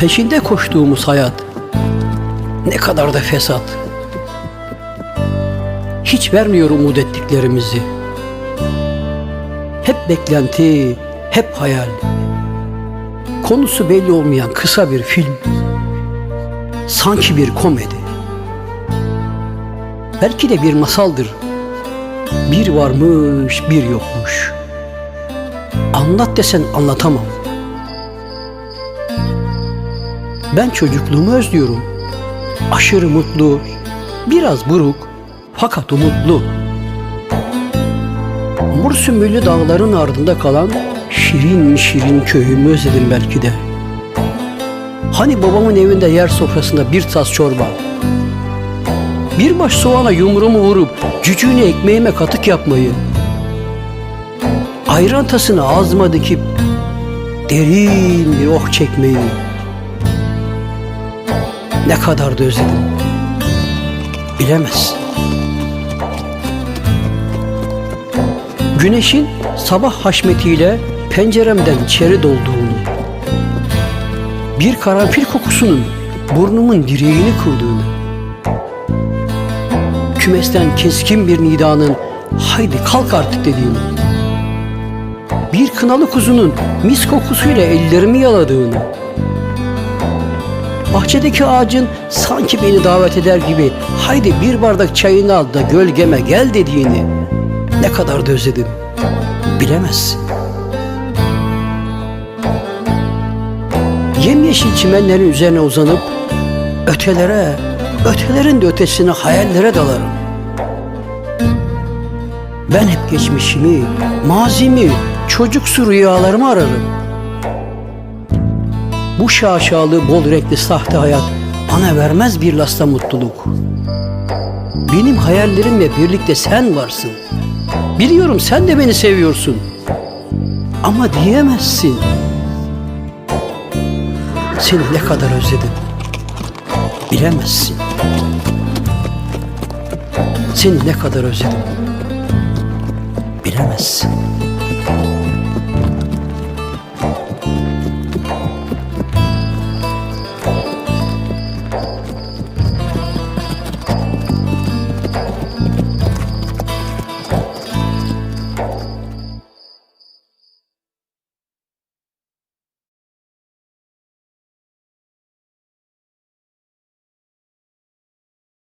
Peşinde koştuğumuz hayat ne kadar da fesat. Hiç vermiyor umut ettiklerimizi. Hep beklenti, hep hayal. Konusu belli olmayan kısa bir film. Sanki bir komedi. Belki de bir masaldır. Bir varmış, bir yokmuş. Anlat desen anlatamam. Ben çocukluğumu özlüyorum. Aşırı mutlu, biraz buruk fakat umutlu. Mur dağların ardında kalan şirin şirin köyümü özledim belki de. Hani babamın evinde yer sofrasında bir tas çorba. Bir baş soğana yumruğumu vurup cücüğünü ekmeğime katık yapmayı. Ayran tasını ağzıma dikip derin bir oh çekmeyi. Ne kadar da özledim. Bilemezsin. Güneşin sabah haşmetiyle penceremden içeri dolduğunu, bir karanfil kokusunun burnumun direğini kurduğunu, kümesten keskin bir nidanın haydi kalk artık dediğini, bir kınalı kuzunun mis kokusuyla ellerimi yaladığını, bahçedeki ağacın sanki beni davet eder gibi haydi bir bardak çayını al da gölgeme gel dediğini ne kadar da özledim bilemezsin. Yemyeşil çimenlerin üzerine uzanıp ötelere, ötelerin de ötesine hayallere dalarım. Ben hep geçmişimi, mazimi, çocuksu rüyalarımı ararım. Bu şaşalı, bol renkli sahte hayat bana vermez bir lasta mutluluk. Benim hayallerimle birlikte sen varsın. Biliyorum sen de beni seviyorsun. Ama diyemezsin. Seni ne kadar özledim. Bilemezsin. Seni ne kadar özledim. Bilemezsin.